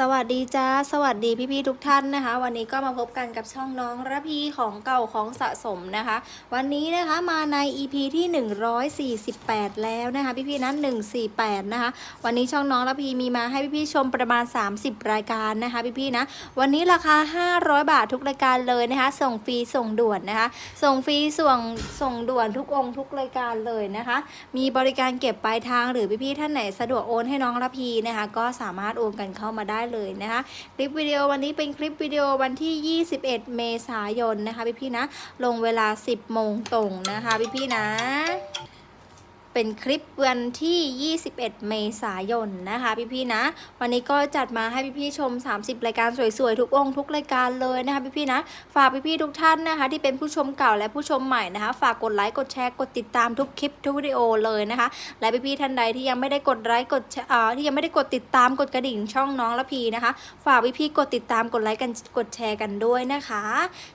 สวัสดีจ้า สวัสดีพี่ๆทุกท่านนะคะ วันนี้ก็มาพบกันกับช่องน้องระพีของเก่าของสะสมนะคะ วันนี้นะคะมาใน EP ที่ 148 แล้วนะคะ พี่ๆนั้น 148 นะคะ วันนี้ช่องน้องระพีมีมาให้พี่ๆชมประมาณ 30 รายการนะคะ พี่ๆนะ วันนี้ราคา 500 บาททุกรายการเลยนะคะ ส่งฟรีส่งด่วนนะคะ ส่งฟรีส่งส่งด่วนทุกองค์ทุกรายการเลยนะคะ มีบริการเก็บปลายทางหรือพี่ๆท่านไหนสะดวกโอนให้น้องระพีนะคะ ก็สามารถโอนกันเข้ามาได้เลยนะคะคลิปวิดีโอวันนี้เป็นคลิปวิดีโอวันที่ 21 เมษายนนะคะพี่ๆนะลงเวลา 10โมงตรงนะคะพี่ๆนะ เป็นคลิปวันที่ 21 เมษายนนะคะพี่ๆนะ วันนี้ก็จัดมาให้พี่ๆชม 30 รายการสวยๆ ทุกองค์ทุกรายการเลยนะคะพี่ๆนะ ฝากพี่ๆทุกท่านนะคะ ที่เป็นผู้ชมเก่าและผู้ชมใหม่นะคะ ฝากกดไลค์กดแชร์กดติดตามทุกคลิปทุกวิดีโอเลยนะคะ และพี่ๆท่านใดที่ยังไม่ได้กดไลค์กดอ่าที่ยังไม่ได้กดติดตามกดกระดิ่งช่องน้องละพีนะคะ ฝากพี่ๆกดติดตามกดไลค์กันกดแชร์กันด้วยนะคะ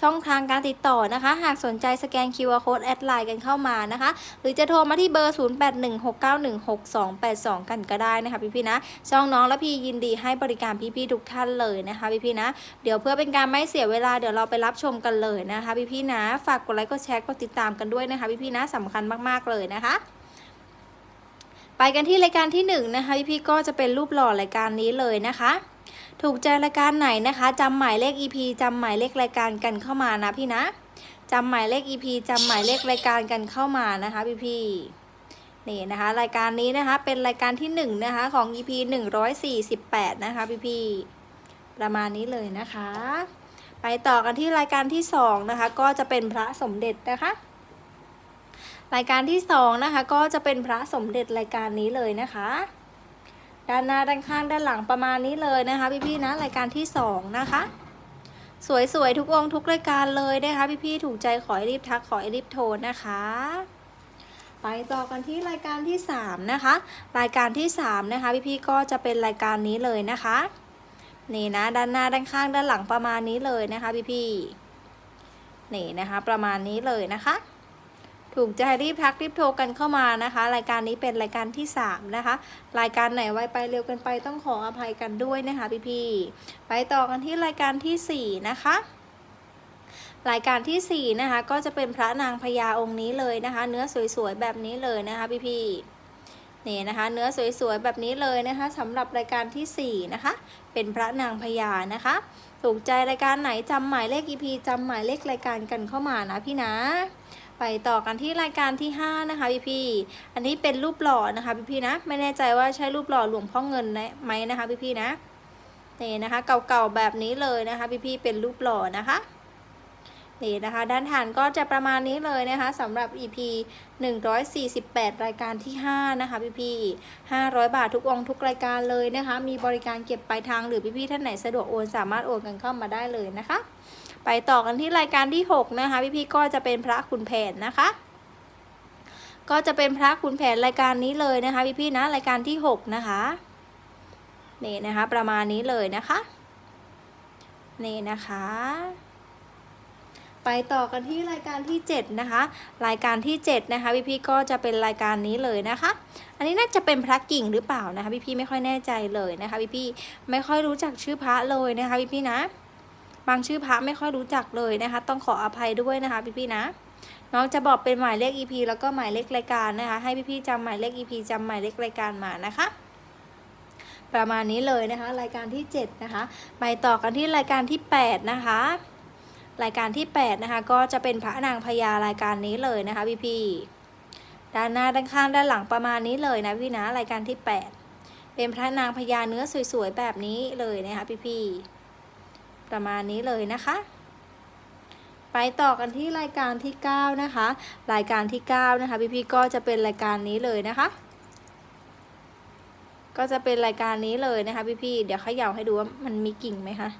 ช่องทางการติดต่อนะคะ หากสนใจสแกน QR Code แอดไลน์กันเข้ามานะคะ หรือจะโทรมาที่เบอร์0816916282 กันก็ได้นะคะพี่ๆนะช่องน้องและพี่ยินดีให้บริการพี่ๆทุกท่านเลยนะคะพี่ๆนะเดี๋ยวเพื่อเป็นการไม่เสียเวลาเดี๋ยวเราไปรับชมกันเลยนะคะพี่ๆนะฝากกดไลค์กดแชร์กดติดตามกันด้วยนะคะพี่ๆนะสำคัญมากๆเลยนะคะไปกันที่รายการที่หนึ่งนะคะพี่ๆก็จะเป็นรูปหล่อรายการนี้เลยนะคะถูกใจรายการไหนนะคะจำหมายเลข EP จำหมายเลขรายการกันเข้ามานะพี่นะจำหมายเลข EP จำหมายเลขรายการกันเข้ามานะคะพี่ๆ นี่นะคะรายการนี้นะคะเป็นรายการที่หนึ่งนะคะของ EP 148 นะคะพี่ๆประมาณนี้เลยนะคะ ไปต่อกันที่รายการที่สองนะคะก็จะเป็นพระสมเด็จนะคะ รายการที่สองนะคะก็จะเป็นพระสมเด็จรายการนี้เลยนะคะ ด้านหน้าด้านข้างด้านหลังประมาณนี้เลยนะคะพี่ๆนะรายการที่สองนะคะสวยๆทุกองทุกรายการเลยนะคะพี่ๆถูกใจขอรีบทักขอรีบโทรนะคะ ไปต่อกันที่รายการที่สามนะคะ รายการที่สามนะคะ พี่ๆก็จะเป็นรายการนี้เลยนะคะ นี่นะ ด้านหน้าด้านข้างด้านหลังประมาณนี้เลยนะคะ พี่ๆนี่นะคะ ประมาณนี้เลยนะคะ ถูกใจรีบทักรีบโทรกันเข้ามานะคะ รายการนี้เป็นรายการที่ 3 นะคะ รายการไหนไวไปเร็วกันไปต้องขออภัยกันด้วยนะคะ พี่ๆไปต่อกันที่รายการที่ 4 นะคะ รายการที่ 4 นะคะ ก็จะเป็นพระนางพญาองค์นี้เลยนะคะ เนื้อสวยๆแบบนี้เลยนะคะพี่ๆนี่นะคะเนื้อสวยๆแบบนี้เลยนะคะสำหรับรายการที่ 4 นะคะ เป็นพระนางพญานะคะ ถูกใจรายการไหนจำหมายเลข EP จำหมายเลขรายการกันเข้ามานะพี่นะ ไปต่อกันที่รายการที่ 5 นะคะพี่พี่อันนี้เป็นรูปหล่อนะคะพี่พี่นะไม่แน่ใจว่าใช่รูปหล่อหลวงพ่อเงินไหมนะคะพี่พี่นะนี่นะคะเก่าๆแบบนี้เลยนะคะพี่พี่เป็นรูปหล่อนะคะ นี่นะคะ ด้านฐานก็จะประมาณนี้เลยนะคะสำหรับ EP 148 รายการที่ 5 นะคะพี่พี่500 บาททุกองทุกรายการเลยนะคะ มีบริการเก็บปลายทางหรือพี่พี่ท่านไหนสะดวกโอนสามารถโอนกันเข้ามาได้เลยนะคะ ไปต่อกันที่รายการที่ 6 นะคะ พี่ๆก็จะเป็นพระขุนแผนนะคะก็จะเป็นพระขุนแผนรายการนี้เลยนะคะพี่ๆนะรายการที่ 6 นะคะนี่นะคะประมาณนี้เลยนะคะนี่นะคะ ไปต่อกันที่รายการที่ 7 นะคะ รายการที่ 7 นะคะพี่ๆก็จะเป็นรายการนี้เลยนะคะ อันนี้น่าจะเป็นพระกิ่งหรือเปล่านะคะพี่ๆไม่ค่อยแน่ใจเลยนะคะพี่ๆไม่ค่อยรู้จักชื่อพระเลยนะคะพี่ๆนะ บางชื่อพระไม่ค่อยรู้จักเลยนะคะ ต้องขออภัยด้วยนะคะพี่ๆนะน้องจะบอกเป็นหมายเลข EP แล้วก็หมายเลขรายการนะคะ ให้พี่ๆจำหมายเลข EP จำหมายเลขรายการมานะคะประมาณนี้เลยนะคะ รายการที่ 7 นะคะ ไปต่อกันที่รายการที่ 8 นะคะ รายการที่ 8 นะคะ ก็จะเป็นพระนางพญารายการนี้เลยนะคะพี่ๆด้านหน้าด้านข้างด้านหลังประมาณนี้เลยนะพี่นะรายการที่ 8 เป็นพระนางพญาเนื้อสวยๆแบบนี้เลยนะคะพี่ๆประมาณนี้เลยนะคะ ไปต่อกันที่รายการที่ 9 นะคะ รายการที่ 9 นะคะพี่ๆก็จะเป็นรายการนี้เลยนะคะก็จะเป็นรายการนี้เลยนะคะพี่ๆ เดี๋ยวเขย่าให้ดูว่ามันมีกิ่งไหมคะ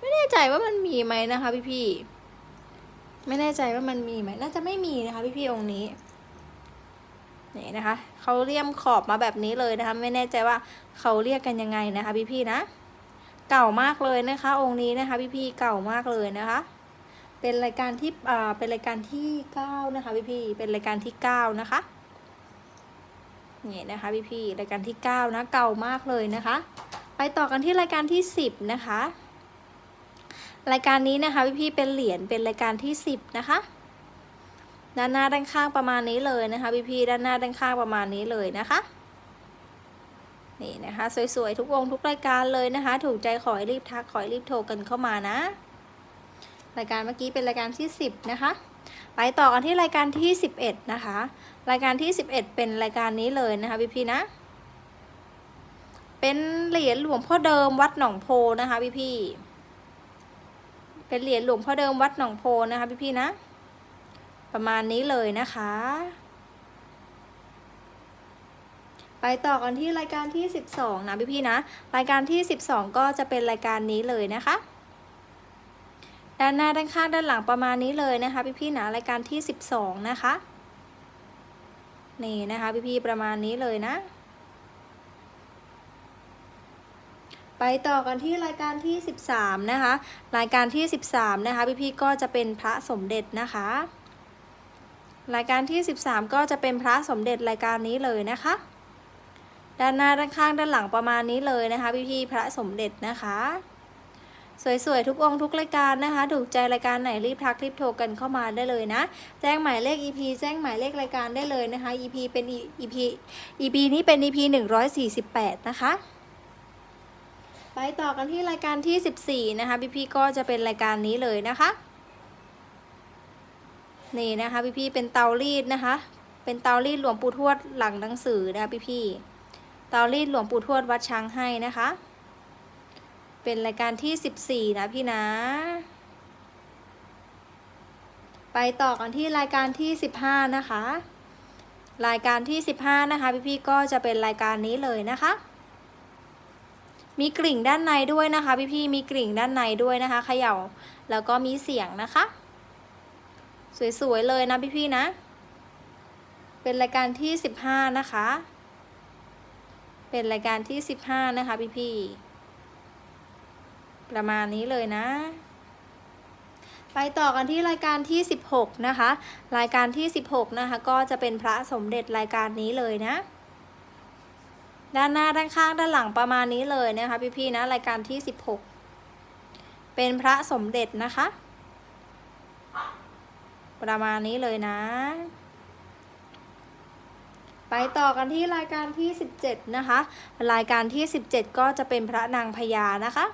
ไม่แน่ใจว่ามันมีไหมนะคะพี่ๆไม่แน่ใจว่ามันมีไหมน่าจะไม่มีนะคะ พี่ๆองค์นี้นี่นะคะเขาเลี่ยมขอบมาแบบนี้เลยนะคะ ไม่แน่ใจว่าเขาเรียกกันยังไงนะคะ พี่ๆนะเก่ามากเลยนะคะ องค์นี้นะคะ พี่ๆเก่ามากเลยนะคะ เป็นรายการที่อ่าเป็นรายการที่เก้านะคะ พี่ๆเป็นรายการที่เก้านะคะนี่นะคะพี่ๆรายการที่เก้านะเก่ามากเลยนะคะ ไปต่อกันที่รายการที่10นะคะ รายการนี้นะคะพี่ๆเป็นเหรียญเป็นรายการที่ 10 นะคะ ด้านหน้าด้านข้างประมาณนี้เลยนะคะพี่ๆด้านหน้าด้านข้างประมาณนี้เลยนะคะนี่นะคะ สวยๆ ทุกวงทุกรายการเลยนะคะ ถูกใจขอให้รีบทักขอให้รีบโทรกันเข้ามานะ รายการเมื่อกี้เป็นรายการที่ 10 นะคะ ไปต่อกันที่รายการที่ 11 นะคะ รายการที่ 11 เป็นรายการนี้เลยนะคะพี่ๆนะ เป็นเหรียญหลวงพ่อเดิมวัดหนองโพนะคะพี่ๆ เป็นเหรียญหลวงพ่อเดิมวัดหนองโพนะคะพี่ๆนะ ประมาณนี้เลยนะคะ ไปต่อกันที่รายการที่ 12 นะพี่ๆนะ รายการที่ 12 ก็จะเป็นรายการนี้เลยนะคะ ด้านหน้าด้านข้างด้านหลังประมาณนี้เลยนะคะพี่ๆนะรายการที่ 12 นะคะ นี่นะคะพี่ๆประมาณนี้เลยนะ ไปต่อกันที่รายการที่ 13 นะคะ รายการที่ 13 นะคะ พี่ๆก็จะเป็นพระสมเด็จนะคะ รายการที่ 13 ก็จะเป็นพระสมเด็จรายการนี้เลยนะคะ ด้านหน้าด้านข้างด้านหลังประมาณนี้เลยนะคะ พี่ๆพระสมเด็จนะคะ สวยๆ ทุกองค์ทุกรายการนะคะ ถูกใจรายการไหนรีบทักรีบโทรกันเข้ามาได้เลยนะ แจ้งหมายเลข EP แจ้งหมายเลขรายการได้เลยนะคะ EP เป็น EP EP นี้เป็น EP 148 นะคะ ไปต่อกันที่รายการที่ 14 นะคะ พี่ๆก็จะเป็นรายการนี้เลยนะคะ นี่นะคะพี่ๆเป็นเตารีดนะคะ เป็นเตารีดหลวงปู่ทวดหลังหนังสือนะคะพี่ๆเตารีดหลวงปู่ทวดวัดช้างให้นะคะ เป็นรายการที่ 14 นะพี่นะ ไปต่อกันที่รายการที่ 15 นะคะ รายการที่ 15 นะคะพี่ๆก็จะเป็นรายการนี้เลยนะคะ มีกลิ่งด้านในด้วยนะคะ พี่ๆมีกลิ่งด้านในด้วยนะคะเขย่าแล้วก็มีเสียงนะคะ สวยๆเลยนะพี่ๆนะ เป็นรายการที่15นะคะ เป็นรายการที่15นะคะพี่ๆประมาณนี้เลยนะไปต่อกันที่รายการที่ 16 นะคะ รายการที่ 16 นะคะ ก็จะเป็นพระสมเด็จรายการนี้เลยนะ ด้านหน้าด้านข้างด้านหลังประมาณนี้เลยนะคะพี่ๆนะรายการที่ 16 เป็นพระสมเด็จนะคะ ประมาณนี้เลยนะ ไปต่อกันที่รายการที่ 17 นะคะ รายการที่ 17 ก็จะเป็นพระนางพญานะคะ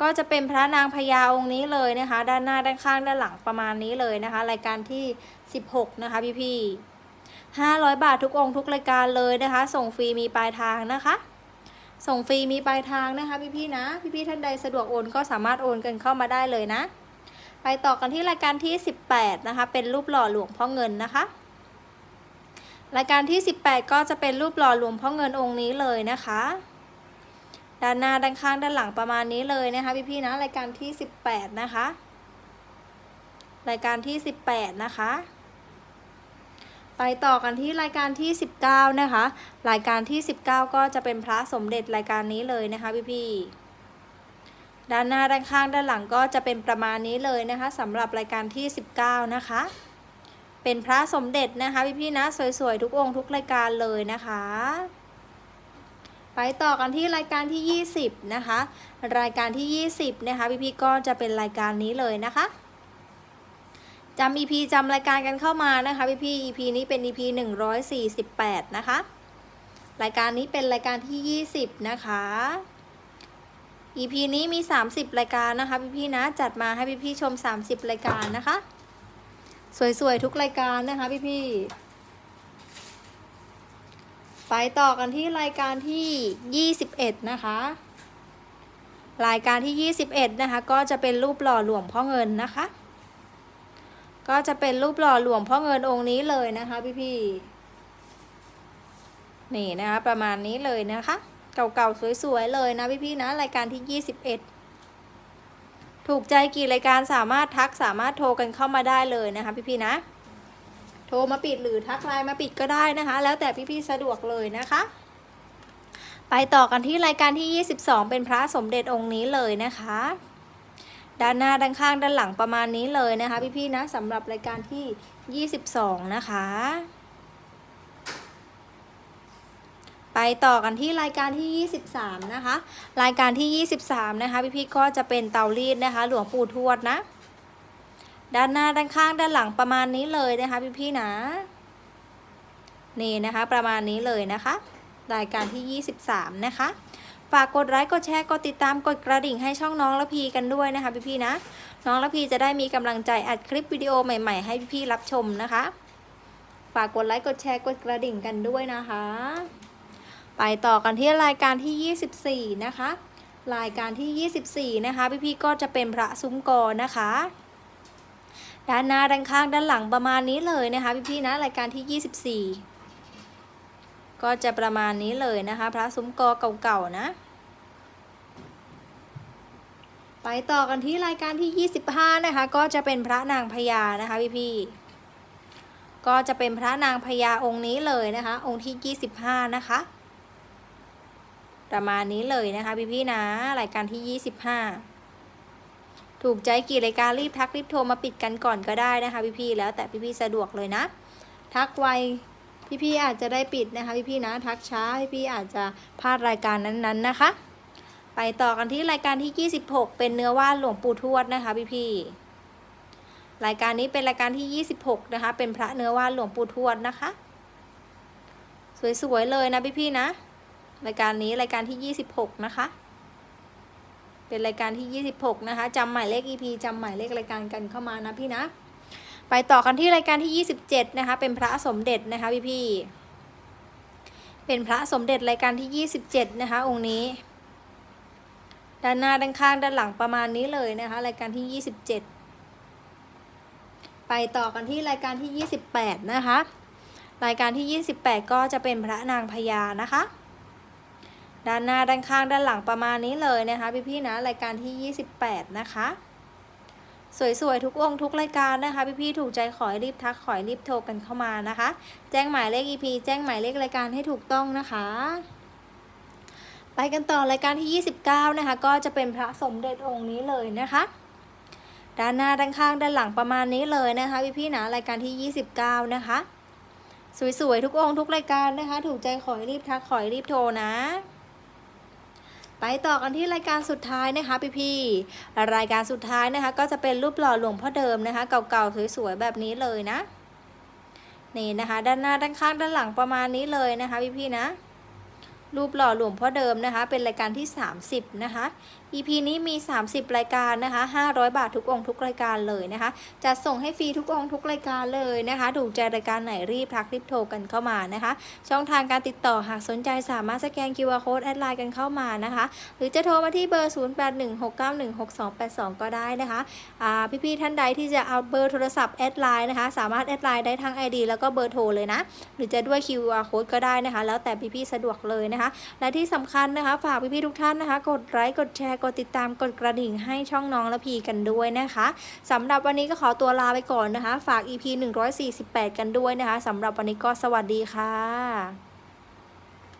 ก็จะเป็นพระนางพญาองค์นี้เลยนะคะ ด้านหน้าด้านข้างด้านหลังประมาณนี้เลยนะคะ รายการที่ 16 นะคะพี่ๆ 500 บาททุกองค์ทุกรายการเลยนะคะ ส่งฟรีมีปลายทางนะคะ ส่งฟรีมีปลายทางนะคะพี่ๆนะ พี่ๆท่านใดสะดวกโอนก็สามารถโอนกันเข้ามาได้เลยนะ ไปต่อกันที่รายการที่ 18 นะคะ เป็นรูปหล่อหลวงพ่อเงินนะคะ รายการที่ 18 ก็จะเป็นรูปหล่อหลวงพ่อเงินองค์นี้เลยนะคะ ด้านหน้าด้านข้างด้านหลังประมาณนี้เลยนะคะพี่ๆนะรายการที่ 18 นะคะ รายการที่ 18 นะคะ ไปต่อกันที่รายการที่ 19 นะคะ รายการที่ 19 ก็จะเป็นพระสมเด็จรายการนี้เลยนะคะพี่ๆด้านหน้าด้านข้างด้านหลังก็จะเป็นประมาณนี้เลยนะคะสำหรับรายการที่ 19 นะคะ เป็นพระสมเด็จนะคะพี่ๆนะสวยๆ ทุกองค์ทุกรายการเลยนะคะ ไปต่อกันที่รายการที่ 20 นะคะ รายการที่ 20 นะคะพี่ๆก็จะเป็นรายการนี้เลยนะคะ จำ EP จำรายการกันเข้ามานะคะพี่ๆ EP นี้เป็น EP 148 นะคะ รายการนี้เป็นรายการที่ 20 นะคะ EP นี้มี 30 รายการนะคะพี่ๆนะจัดมาให้พี่ๆชม 30 รายการนะคะ สวยๆ ทุกรายการนะคะพี่ๆไปต่อกันที่รายการที่ 21 นะคะ รายการที่ 21 นะคะ ก็จะเป็นรูปหล่อหลวงพ่อเงินนะคะ ก็จะเป็นรูปหล่อหลวงพ่อเงินองค์นี้เลยนะคะพี่ๆนี่นะคะประมาณนี้เลยนะคะ เก่าๆสวยๆเลยนะพี่ๆนะรายการที่ 21 ถูกใจกี่รายการสามารถทักสามารถโทรกันเข้ามาได้เลยนะคะพี่ๆนะ โทรมาปิดหรือทักไลน์มาปิดก็ได้นะคะ แล้วแต่พี่ๆสะดวกเลยนะคะไปต่อกันที่รายการที่ 22 เป็นพระสมเด็จองค์นี้เลยนะคะ ด้านหน้าด้านข้างด้านหลังประมาณนี้เลยนะคะ พี่ๆนะสำหรับรายการที่ 22 นะคะ ไปต่อกันที่รายการที่ 23 นะคะ รายการที่ 23 นะคะ พี่ๆก็จะเป็นเตารีดนะคะ หลวงปู่ทวดนะ ด้านหน้าด้านข้างด้านหลังประมาณนี้เลยนะคะ พี่ๆนะ นี่นะคะประมาณนี้เลยนะคะ รายการที่ 23 นะคะ ฝากกดไลค์กดแชร์กดติดตามกดกระดิ่งให้ช่องน้องละพีกันด้วยนะคะพี่ๆนะ น้องละพีจะได้มีกำลังใจอัดคลิปวิดีโอใหม่ๆ ให้พี่ๆรับชมนะคะ ฝากกดไลค์กดแชร์กดกระดิ่งกันด้วยนะคะ ไปต่อกันที่รายการที่ 24 นะคะ รายการที่ 24 นะคะพี่ๆก็จะเป็นพระซุ้มกอนะคะด้านหน้าด้านข้างด้านหลังประมาณนี้เลยนะคะพี่ๆนะรายการที่ 24 ก็จะประมาณนี้เลยนะคะ พระซุ้มกอเก่าๆนะ ไปต่อกันที่รายการที่ 25 นะคะ ก็จะเป็นพระนางพญานะคะพี่ๆก็จะเป็นพระนางพญาองค์นี้เลยนะคะ องค์ที่ 25 นะคะ ประมาณนี้เลยนะคะพี่ๆนะรายการที่ 25ถูกใจกี่รายการรีบทักรีบโทรมาปิดกันก่อนก็ได้นะคะพี่ๆแล้วแต่พี่ๆสะดวกเลยนะ ทักไว พี่ๆอาจจะได้ปิดนะคะ พี่ๆนะทักช้าพี่ๆอาจจะพลาดรายการนั้นๆนะคะ ไปต่อกันที่รายการที่ 26 เป็นเนื้อว่านหลวงปู่ทวดนะคะ พี่ๆรายการนี้เป็นรายการที่ 26 นะคะ เป็นพระเนื้อว่านหลวงปู่ทวดนะคะ สวยๆเลยนะพี่ๆนะ รายการนี้รายการที่ 26 นะคะเป็นรายการที่ 26 นะคะจำหมายเลข EP จำหมายเลขรายการกันเข้ามานะพี่นะ ไปต่อกันที่รายการที่ 27 นะคะ เป็นพระสมเด็จนะคะพี่พี่เป็นพระสมเด็จรายการที่ 27 นะคะ องค์นี้ ด้านหน้าด้านข้างด้านหลังประมาณนี้เลยนะคะ รายการที่ 27 ไปต่อกันที่รายการที่ 28 นะคะ รายการที่ 28 ก็จะเป็นพระนางพญานะคะ ด้านหน้าด้านข้างด้านหลังประมาณนี้เลยนะคะ พี่ๆนะรายการที่ 28 นะคะ สวยๆ ทุกองทุกรายการนะคะ พี่ๆ ถูกใจขอรีบทักขอรีบโทรกันเข้ามานะคะ แจ้งหมายเลข EP แจ้งหมายเลขรายการให้ถูกต้องนะคะ ไปกันต่อรายการที่ 29 นะคะ ก็จะเป็นพระสมเด็จองค์นี้เลยนะคะด้านหน้าด้านข้างด้านหลังประมาณนี้เลยนะคะ พี่ๆนะรายการที่ 29 นะคะ สวยๆ ทุกองทุกรายการนะคะ ถูกใจขอรีบทักขอรีบโทรนะ ไปต่อกันที่รายการสุดท้ายนะคะพี่พี่ๆรายการสุดท้ายนะคะ ก็จะเป็นรูปหล่อหลวงพ่อเดิมนะคะ เก่าๆสวยๆแบบนี้เลยนะ นี่นะคะ ด้านหน้าด้านข้างด้านหลังประมาณนี้เลยนะคะพี่พี่ๆนะ รูปหล่อหลวงพ่อเดิมนะคะ เป็นรายการที่ 30 นะคะ EP นี้มี 30 รายการนะคะ 500 บาททุกองค์ทุกรายการเลยนะคะจะส่งให้ฟรีทุกองค์ทุกรายการเลยนะคะถูกใจรายการไหนรีบทักรีบโทรกันเข้ามานะคะ ช่องทางการติดต่อหากสนใจสามารถสแกน QR Code แอดไลน์กันเข้ามานะคะ หรือจะโทรมาที่เบอร์ 0816916282 ก็ได้นะคะอ่าพี่ๆท่านใดที่จะเอาเบอร์โทรศัพท์แอดไลน์นะคะ สามารถแอดไลน์ได้ทั้ง ID แล้วก็เบอร์โทรเลยนะ หรือจะด้วย QR Code ก็ได้นะคะ แล้วแต่พี่ๆสะดวกเลยนะคะและที่สำคัญนะคะ ฝากพี่ๆทุกท่านนะคะ กดไลค์กดแชร์กดติดตามกดกระดิ่งให้ช่องน้องและพีกันด้วยนะคะสำหรับวันนี้ก็ขอตัวลาไปก่อนนะคะ ฝาก EP 148 กันด้วยนะคะสำหรับวันนี้ก็สวัสดีค่ะ